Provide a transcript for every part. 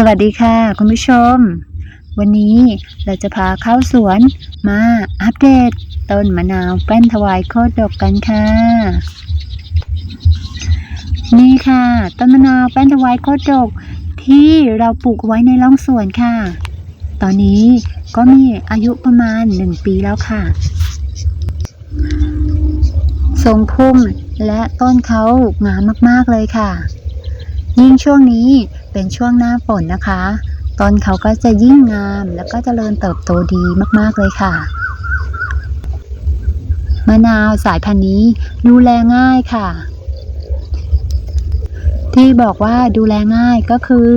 สวัสดีค่ะ คุณผู้ชม วันนี้เราจะพาเข้าสวนมาอัปเดตต้นมะนาวแป้นถวายโคตรดกกันค่ะ นี่ค่ะ ต้นมะนาวแป้นถวายโคตรดกที่เราปลูกไว้ในร่องสวนค่ะ ตอนนี้ก็มีอายุประมาณหนึ่งปีแล้วค่ะทรงพุ่มและต้นเขางามมากๆเลยค่ะ ยิ่งช่วงนี้ เป็นช่วงหน้าฝนนะคะ ต้นเขาก็จะยิ่งงามแล้วก็เจริญเติบโตดีมากๆเลยค่ะ มะนาวสายพันธุ์นี้ดูแลง่ายค่ะ ที่บอกว่าดูแลง่ายก็คือ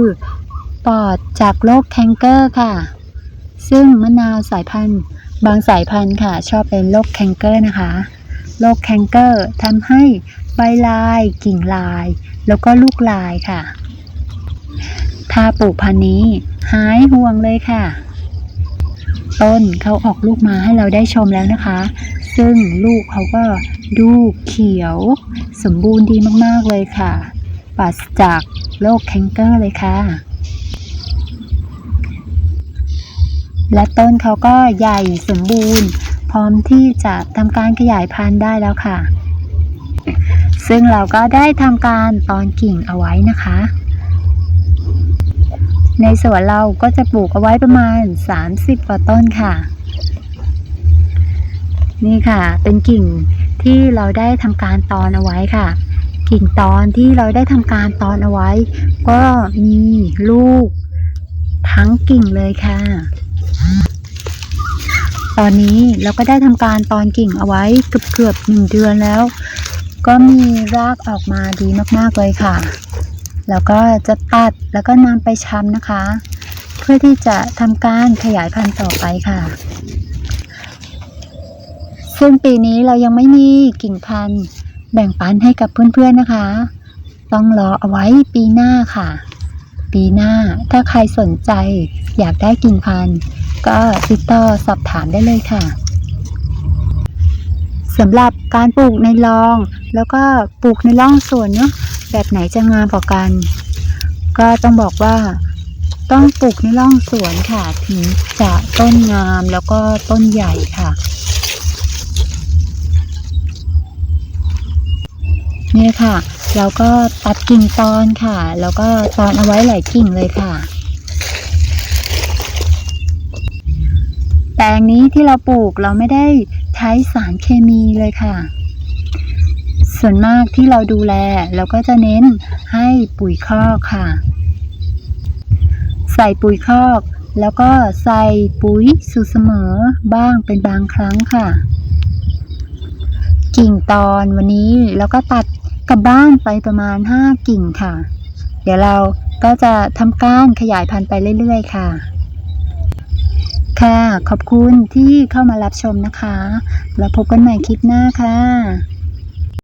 ปลอดจากโรคแคนเกอร์ค่ะ ซึ่งมะนาวสายพันธุ์ บางสายพันธุ์ค่ะ ชอบเป็นโรคแคนเกอร์นะคะโรคแคนเกอร์ทำให้ใบลาย กิ่งลาย แล้วก็ลูกลายค่ะ ถ้าปลูกพันธุ์นี้ หายห่วงเลยค่ะ ต้นเขาออกลูกมาให้เราได้ชมแล้วนะคะ ซึ่งลูกเขาก็ดูเขียว สมบูรณ์ดีมากๆเลยค่ะปราศจากโรคแคนเกอร์เลยค่ะ และต้นเขาก็ใหญ่สมบูรณ์ พร้อมที่จะทำการขยายพันธุ์ได้แล้วค่ะ ซึ่งเราก็ได้ทำการตอนกิ่งเอาไว้นะคะ ในสวนเราก็จะปลูกเอาไว้ประมาณ 30กว่าต้นค่ะ นี่ค่ะ เป็นกิ่งที่เราได้ทำการตอนเอาไว้ค่ะ กิ่งตอนที่เราได้ทำการตอนเอาไว้ ก็มีลูก ทั้งกิ่งเลยค่ะ ตอนนี้เราก็ได้ทำการตอนกิ่งเอาไว้เกือบเกือบหนึ่งเดือนแล้ว ก็มีรากออกมาดีมากๆเลยค่ะ แล้วก็จะตัดแล้วก็นำไปช้ำนะคะ เพื่อที่จะทำการขยายพันธุ์ต่อไปค่ะ ซึ่งปีนี้เรายังไม่มีกิ่งพันธุ์แบ่งปันให้กับเพื่อนๆนะคะ ต้องรอเอาไว้ปีหน้าค่ะ ปีหน้าถ้าใครสนใจอยากได้กิ่งพันธุ์ ก็ติดต่อสอบถามได้เลยค่ะสำหรับการปลูกในรอง แล้วก็ปลูกในร่องสวนเนาะ แบบไหนจะงามกว่ากัน ก็ต้องบอกว่าต้องปลูกในร่องสวนค่ะ ถึงจะต้นงามแล้วก็ต้นใหญ่ค่ะ นี่ค่ะ เราก็ตัดกิ่งตอนค่ะ แล้วก็ตอนเอาไว้หลายกิ่งเลยค่ะ แปลงนี้ที่เราปลูกเราไม่ได้ใช้สารเคมีเลยค่ะ ส่วนมากที่เราดูแลเราก็จะเน้นให้ปุ๋ยคอกค่ะ ใส่ปุ๋ยคอก แล้วก็ใส่ปุ๋ยสูตรเสมอบ้างเป็นบางครั้งค่ะ กิ่งตอนวันนี้เราก็ตัดกลับบ้านไปประมาณ 5 กิ่งค่ะ เดี๋ยวเราก็จะทำการขยายพันธุ์ไปเรื่อยๆค่ะค่ะ ขอบคุณที่เข้ามารับชมนะคะ แล้วพบกันใหม่คลิปหน้าค่ะ